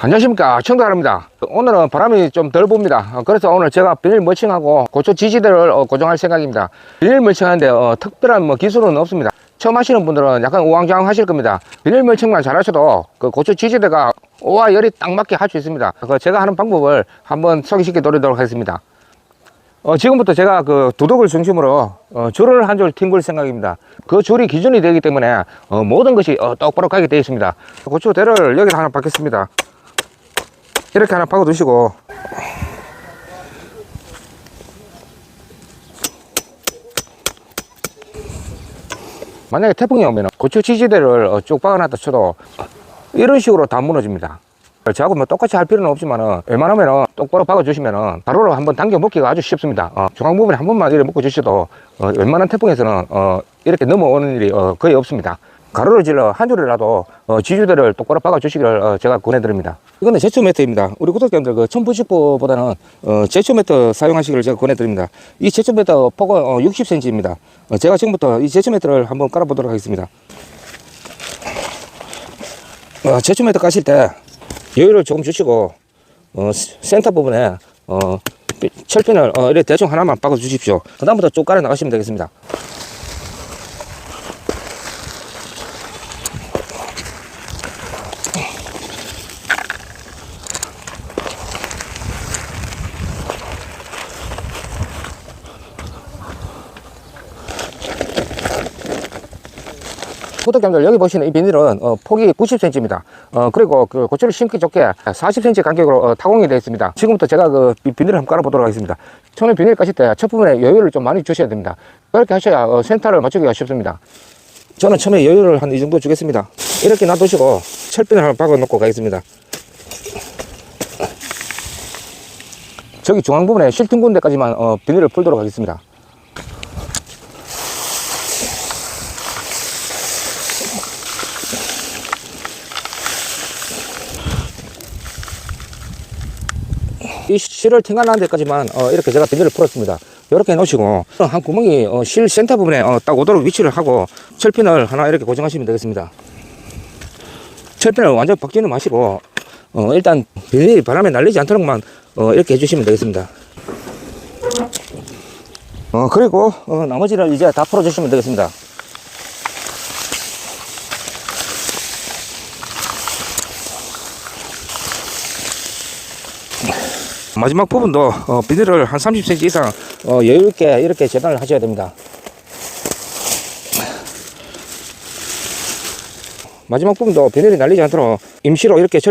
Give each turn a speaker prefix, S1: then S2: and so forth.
S1: 안녕하십니까. 청도하입니다. 오늘은 바람이 좀 덜 봅니다. 어, 그래서 오늘 제가 비닐 멀칭하고 고추 지지대를 어, 고정할 생각입니다. 비닐 멀칭하는데 어, 특별한 뭐 기술은 없습니다. 처음 하시는 분들은 약간 우왕좌왕 하실 겁니다. 비닐 멀칭만 잘하셔도 그 고추 지지대가 오와 열이 딱 맞게 할 수 있습니다. 그 제가 하는 방법을 한번 소개시켜 드리도록 하겠습니다. 어, 지금부터 제가 그 두둑을 중심으로 어, 줄을 한 줄 튕길 생각입니다. 그 줄이 기준이 되기 때문에 어, 모든 것이 어, 똑바로 가게 되어 있습니다. 고추대를 여기다 하나 박겠습니다. 이렇게 하나 박아 두시고 만약에 태풍이 오면 고추 지지대를 어, 쭉 박아놨다 쳐도 이런 식으로 다 무너집니다. 저하고 뭐 똑같이 할 필요는 없지만은 웬만하면은 똑바로 박아주시면은 바로 한번 당겨 먹기가 아주 쉽습니다. 어, 중앙 부분에 한 번만 이렇게 묶어 주셔도 어, 웬만한 태풍에서는 어, 이렇게 넘어오는 일이 어, 거의 없습니다. 가로를 질러 한 줄이라도 어, 지주대를 똑바로 박아주시기를 어, 제가 권해드립니다. 이거는 제초 매트입니다. 우리 구독자님들 그 1090보다는 어, 제초 매트 사용하시기를 제가 권해드립니다. 이 제초 매트 폭은 어, 60cm입니다. 어, 제가 지금부터 이 제초 매트를 한번 깔아보도록 하겠습니다. 어, 제초 매트 까실 때 여유를 조금 주시고 어, 스- 센터 부분에 어, 삐- 철핀을 어, 이렇게 대충 하나만 박아 주십시오. 그 다음부터 쭉 깔아 나가시면 되겠습니다. 구독자님들 여기 보시는 이 비닐은 어, 폭이 90cm입니다. 어, 그리고 그 고추를 심기 좋게 40cm 간격으로 어, 타공이 되어 있습니다. 지금부터 제가 그 비- 비닐을 한번 깔아보도록 하겠습니다. 처음에 비닐 까실 때 첫 부분에 여유를 좀 많이 주셔야 됩니다. 그렇게 하셔야 어, 센터를 맞추기가 쉽습니다. 저는 처음에 여유를 한 이 정도 주겠습니다. 이렇게 놔두시고 철핀을 한번 박아 놓고 가겠습니다. 저기 중앙 부분에 실팅 군데까지만 어, 비닐을 풀도록 하겠습니다. 이 실을 튕겨나는 데까지만 어, 이렇게 제가 비닐을 풀었습니다. 이렇게 놓으시고 한 구멍이 어, 실 센터 부분에 어, 딱 오도록 위치를 하고 철핀을 하나 이렇게 고정하시면 되겠습니다. 철핀을 완전 박지는 마시고 어, 일단 비닐이 바람에 날리지 않도록만 어, 이렇게 해주시면 되겠습니다. 어, 그리고 어, 나머지를 이제 다 풀어주시면 되겠습니다. 마지막 부분도 어, 비닐을 한 30cm 이상 어, 여유있게 이렇게 재단을 하셔야 됩니다. 마지막 부분도 비닐이 날리지 않도록 임시로 이렇게 철